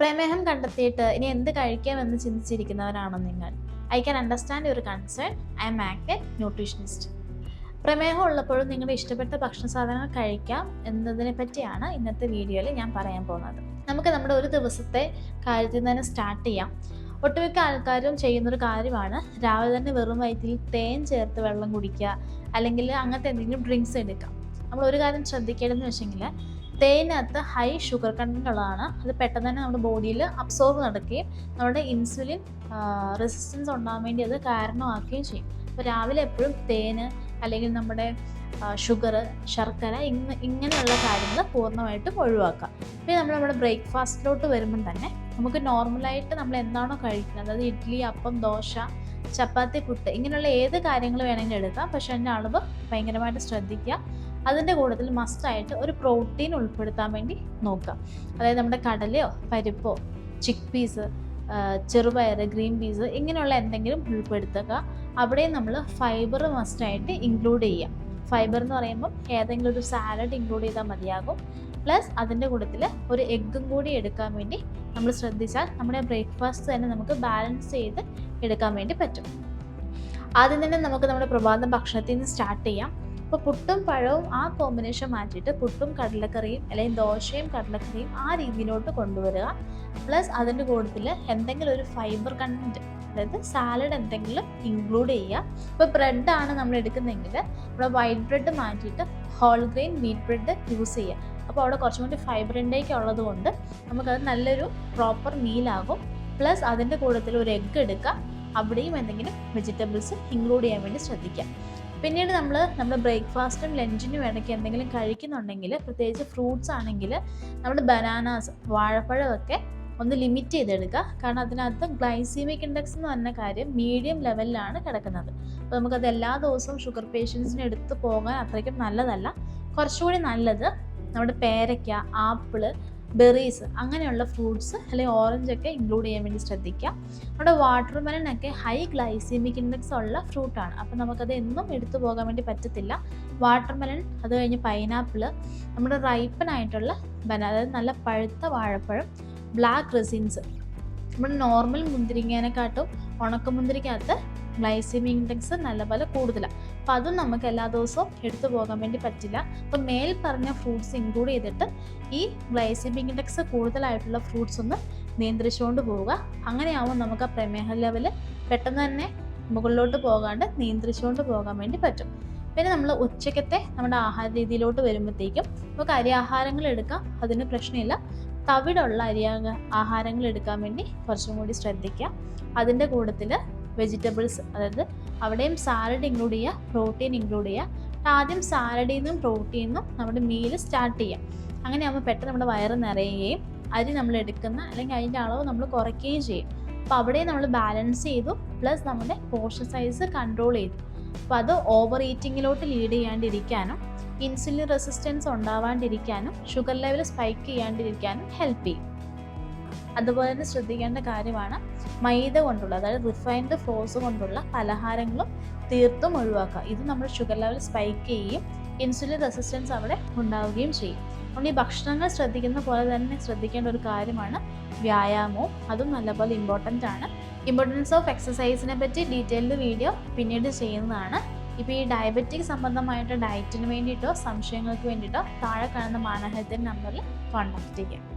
പ്രമേഹം കണ്ടെത്തിയിട്ട് ഇനി എന്ത് കഴിക്കാമെന്ന് ചിന്തിച്ചിരിക്കുന്നവരാണോ നിങ്ങൾ? I can understand your concern I am act nutritionist പ്രമേഹം ഉള്ളപ്പോഴും നിങ്ങളുടെ ഇഷ്ടപ്പെട്ട ഭക്ഷണ സാധനങ്ങൾ കഴിക്കാം എന്നതിനെ പറ്റിയാണ് ഇന്നത്തെ വീഡിയോയിൽ ഞാൻ പറയാൻ പോകുന്നത്. നമുക്ക് നമ്മുടെ ഒരു ദിവസത്തെ കാര്യത്തിൽ തന്നെ സ്റ്റാർട്ട് ചെയ്യാം. ഒട്ടുമിക്ക ആൾക്കാരും ചെയ്യുന്നൊരു കാര്യമാണ് രാവിലെ തന്നെ വെറും വയറ്റിൽ തേൻ ചേർത്ത് വെള്ളം കുടിക്കുക അല്ലെങ്കിൽ അങ്ങനത്തെ എന്തെങ്കിലും ഡ്രിങ്ക്സ് എടുക്കാം നമ്മൾ ഒരു കാര്യം ശ്രദ്ധിക്കേണ്ടതെന്ന് വെച്ചെങ്കിൽ തേനകത്ത് ഹൈ ഷുഗർ കണ്ടുകളാണ് അത് പെട്ടെന്ന് തന്നെ നമ്മുടെ ബോഡിയിൽ അബ്സോർബ് നടക്കുകയും നമ്മുടെ ഇൻസുലിൻ റെസിസ്റ്റൻസ് ഉണ്ടാകാൻ വേണ്ടി അത് കാരണമാക്കുകയും ചെയ്യും. അപ്പോൾ രാവിലെ എപ്പോഴും തേന് അല്ലെങ്കിൽ നമ്മുടെ ഷുഗർ ശർക്കര ഇങ്ങ ഇങ്ങനെയുള്ള കാര്യങ്ങൾ പൂർണമായിട്ടും ഒഴിവാക്കുക. പിന്നെ നമ്മൾ നമ്മുടെ ബ്രേക്ക്ഫാസ്റ്റിലോട്ട് വരുമ്പം തന്നെ നമുക്ക് നോർമലായിട്ട് നമ്മൾ എന്താണോ കഴിക്കുന്നത്? അതായത് ഇഡ്ഡലി അപ്പം ദോശ ചപ്പാത്തി പുട്ട് ഇങ്ങനെയുള്ള ഏത് കാര്യങ്ങൾ വേണമെങ്കിലും എടുക്കാം. പക്ഷെ അതിന്റെ അളവ് ഭയങ്കരമായിട്ട് ശ്രദ്ധിക്കുക. അതിന്റെ കൂട്ടത്തിൽ മസ്റ്റായിട്ട് ഒരു പ്രോട്ടീൻ ഉൾപ്പെടുത്താൻ വേണ്ടി നോക്കാം അതായത് നമ്മുടെ കടലയോ പരിപ്പോ ചിക്ക് പീസ് ചെറുപയർ ഗ്രീൻ പീസ് ഇങ്ങനെയുള്ള എന്തെങ്കിലും ഉൾപ്പെടുത്തുക. അവിടെ നമ്മൾ ഫൈബർ മസ്റ്റായിട്ട് ഇൻക്ലൂഡ് ചെയ്യാം ഫൈബർ എന്ന് പറയുമ്പോൾ ഏതെങ്കിലും ഒരു സാലഡ് ഇൻക്ലൂഡ് ചെയ്താൽ മതിയാകും. പ്ലസ് അതിന്റെ കൂട്ടത്തിൽ ഒരു എഗ്ഗും കൂടി എടുക്കാൻ വേണ്ടി നമ്മൾ ശ്രദ്ധിച്ചാൽ നമ്മുടെ ബ്രേക്ക്ഫാസ്റ്റ് തന്നെ നമുക്ക് ബാലൻസ് ചെയ്ത് എടുക്കാൻ വേണ്ടി പറ്റും. ആദ്യം തന്നെ നമുക്ക് നമ്മുടെ പ്രഭാത ഭക്ഷണത്തിൽ നിന്ന് സ്റ്റാർട്ട് ചെയ്യാം. അപ്പോൾ പുട്ടും പഴവും ആ കോമ്പിനേഷൻ മാറ്റിയിട്ട് പുട്ടും കടലക്കറിയും അല്ലെങ്കിൽ ദോശയും കടലക്കറിയും ആ രീതിയിലോട്ട് കൊണ്ടുവരിക. പ്ലസ് അതിന്റെ കൂട്ടത്തിൽ എന്തെങ്കിലും ഒരു ഫൈബർ കണ്ടന്റ് അതായത് സാലഡ് എന്തെങ്കിലും ഇൻക്ലൂഡ് ചെയ്യുക. ഇപ്പോൾ ബ്രെഡാണ് നമ്മൾ എടുക്കുന്നതെങ്കിൽ നമ്മുടെ വൈറ്റ് ബ്രെഡ് മാറ്റിയിട്ട് whole grain wheat bread use ചെയ്യുക. അപ്പോൾ അവിടെ കുറച്ചും കൂടി ഫൈബർ ഇൻടേക്ക് ഉള്ളത് കൊണ്ട് നമുക്കത് നല്ലൊരു പ്രോപ്പർ മീലാകും പ്ലസ് അതിന്റെ കൂട്ടത്തിൽ ഒരു എഗ്ഗ് എടുക്കുക. അവിടെയും എന്തെങ്കിലും വെജിറ്റബിൾസ് ഇൻക്ലൂഡ് ചെയ്യാൻ വേണ്ടി ശ്രദ്ധിക്കുക. പിന്നീട് നമ്മൾ നമ്മുടെ ബ്രേക്ക്ഫാസ്റ്റും ലഞ്ചിനും ഇടയ്ക്ക് എന്തെങ്കിലും കഴിക്കുന്നുണ്ടെങ്കിൽ പ്രത്യേകിച്ച് ഫ്രൂട്ട്സ് ആണെങ്കിൽ നമ്മൾ ബനാനാസ് വാഴപ്പഴമൊക്കെ ഒന്ന് ലിമിറ്റ് ചെയ്തെടുക്കുക. കാരണം അതിനകത്ത് ഗ്ലൈസീമിക് ഇൻഡെക്സ് എന്ന് പറഞ്ഞ കാര്യം മീഡിയം ലെവലിലാണ് കിടക്കുന്നത്. അപ്പോൾ നമുക്കത് എല്ലാ ദിവസവും ഷുഗർ പേഷ്യൻസിന് എടുത്തു പോകാൻ അത്രയ്ക്കും നല്ലതല്ല. കുറച്ചുകൂടി നല്ലത് നമ്മുടെ പേരയ്ക്ക ആപ്പിൾ ബെറീസ് അങ്ങനെയുള്ള ഫ്രൂട്ട്സ് അല്ലെങ്കിൽ ഓറഞ്ച് ഒക്കെ ഇൻക്ലൂഡ് ചെയ്യാൻ വേണ്ടി ശ്രദ്ധിക്കുക നമ്മുടെ വാട്ടർ മെലൺ ഒക്കെ ഹൈ ഗ്ലൈസീമിക് ഇൻഡെക്സ് ഉള്ള ഫ്രൂട്ടാണ് അപ്പോൾ നമുക്കത് എന്നും എടുത്തു പോകാൻ വേണ്ടി പറ്റത്തില്ല. വാട്ടർ മെലൺ അത് കഴിഞ്ഞ് പൈനാപ്പിൾ നമ്മുടെ റൈപ്പൻ ആയിട്ടുള്ള അതായത് നല്ല പഴുത്ത വാഴപ്പഴം ബ്ലാക്ക് റെസിൻസ് നമ്മൾ നോർമൽ മുന്തിരിങ്ങേനെക്കാട്ടും ഉണക്കമുന്തിരിക്കകത്ത് ഗ്ലൈസിമിക് ഇൻഡെക്സ് നല്ലപോലെ കൂടുതലാണ് അപ്പം അതും നമുക്ക് എല്ലാ ദിവസവും എടുത്തു പോകാൻ വേണ്ടി പറ്റില്ല. അപ്പം മേൽ പറഞ്ഞ ഫ്രൂട്ട്സ് ഇൻക്ലൂഡ് ചെയ്തിട്ട് ഈ ഗ്ലൈസിമിക് ഇൻഡെക്സ് കൂടുതലായിട്ടുള്ള ഫ്രൂട്ട്സ് ഒന്ന് നിയന്ത്രിച്ചുകൊണ്ട് പോവുക. അങ്ങനെയാവുമ്പോൾ നമുക്ക് ആ പ്രമേഹ ലെവൽ പെട്ടെന്ന് തന്നെ മുകളിലോട്ട് പോകാണ്ട് നിയന്ത്രിച്ചുകൊണ്ട് പോകാൻ വേണ്ടി പറ്റും. പിന്നെ നമ്മൾ ഉച്ചക്കത്തെ നമ്മുടെ ആഹാര രീതിയിലോട്ട് വരുമ്പോഴത്തേക്കും നമുക്ക് അരി ആഹാരങ്ങൾ എടുക്കാം അതിന് പ്രശ്നമില്ല. തവിടുള്ള അരി ആഹാരങ്ങൾ എടുക്കാൻ വേണ്ടി കുറച്ചും കൂടി ശ്രദ്ധിക്കുക. അതിന്റെ കൂട്ടത്തിൽ വെജിറ്റബിൾസ് അതായത് അവിടെയും സാലഡ് ഇൻക്ലൂഡ് ചെയ്യുക പ്രോട്ടീൻ ഇൻക്ലൂഡ് ചെയ്യുക. ആദ്യം സാലഡിൽ നിന്നും പ്രോട്ടീനിൽ നിന്നും നമ്മുടെ മീൽ സ്റ്റാർട്ട് ചെയ്യാം. അങ്ങനെ ആകുമ്പോൾ പെട്ടെന്ന് നമ്മുടെ വയറ് നിറയുകയും അരി നമ്മൾ എടുക്കുന്ന അല്ലെങ്കിൽ അതിന്റെ അളവ് നമ്മൾ കുറയ്ക്കുകയും ചെയ്യും. അപ്പോൾ അവിടെ നമ്മൾ ബാലൻസ് ചെയ്തു പ്ലസ് നമ്മുടെ പോർഷൻ സൈസ് കൺട്രോൾ ചെയ്തു. അപ്പോൾ അത് ഓവർ ഈറ്റിങ്ങിലോട്ട് ലീഡ് ചെയ്യാണ്ടിരിക്കാനും ഇൻസുലിൻ റെസിസ്റ്റൻസ് ഉണ്ടാവാണ്ടിരിക്കാനും ഷുഗർ ലെവൽ സ്പൈക്ക് ചെയ്യാണ്ടിരിക്കാനും ഹെൽപ്പ് ചെയ്യും. അതുപോലെ തന്നെ ശ്രദ്ധിക്കേണ്ട കാര്യമാണ് മൈദ കൊണ്ടുള്ള അതായത് റിഫൈൻഡ് ഫ്ലോസ് കൊണ്ടുള്ള പലഹാരങ്ങളും തീർത്തും ഒഴിവാക്കുക. ഇത് നമ്മൾ ഷുഗർ ലെവൽ സ്പൈക്ക് ചെയ്യും ഇൻസുലിൻ റെസിസ്റ്റൻസ് അവിടെ ഉണ്ടാവുകയും ചെയ്യും. അതുകൊണ്ട് ഈ ഭക്ഷണങ്ങൾ ശ്രദ്ധിക്കുന്ന പോലെ തന്നെ ശ്രദ്ധിക്കേണ്ട ഒരു കാര്യമാണ് വ്യായാമവും. അതും നല്ലപോലെ ഇമ്പോർട്ടന്റ് ആണ്. ഇമ്പോർട്ടൻസ് ഓഫ് എക്സസൈസിനെ പറ്റി ഡീറ്റെയിൽഡ് വീഡിയോ പിന്നീട് ചെയ്യുന്നതാണ്. ഇപ്പോൾ ഈ ഡയബറ്റിക് സംബന്ധമായിട്ട് ഡയറ്റിന് വേണ്ടിയിട്ടോ സംശയങ്ങൾക്ക് വേണ്ടിയിട്ടോ താഴെ കാണുന്ന മാനഹത്തിന്റെ നമ്പറിൽ കോൺടാക്റ്റ് ചെയ്യാം.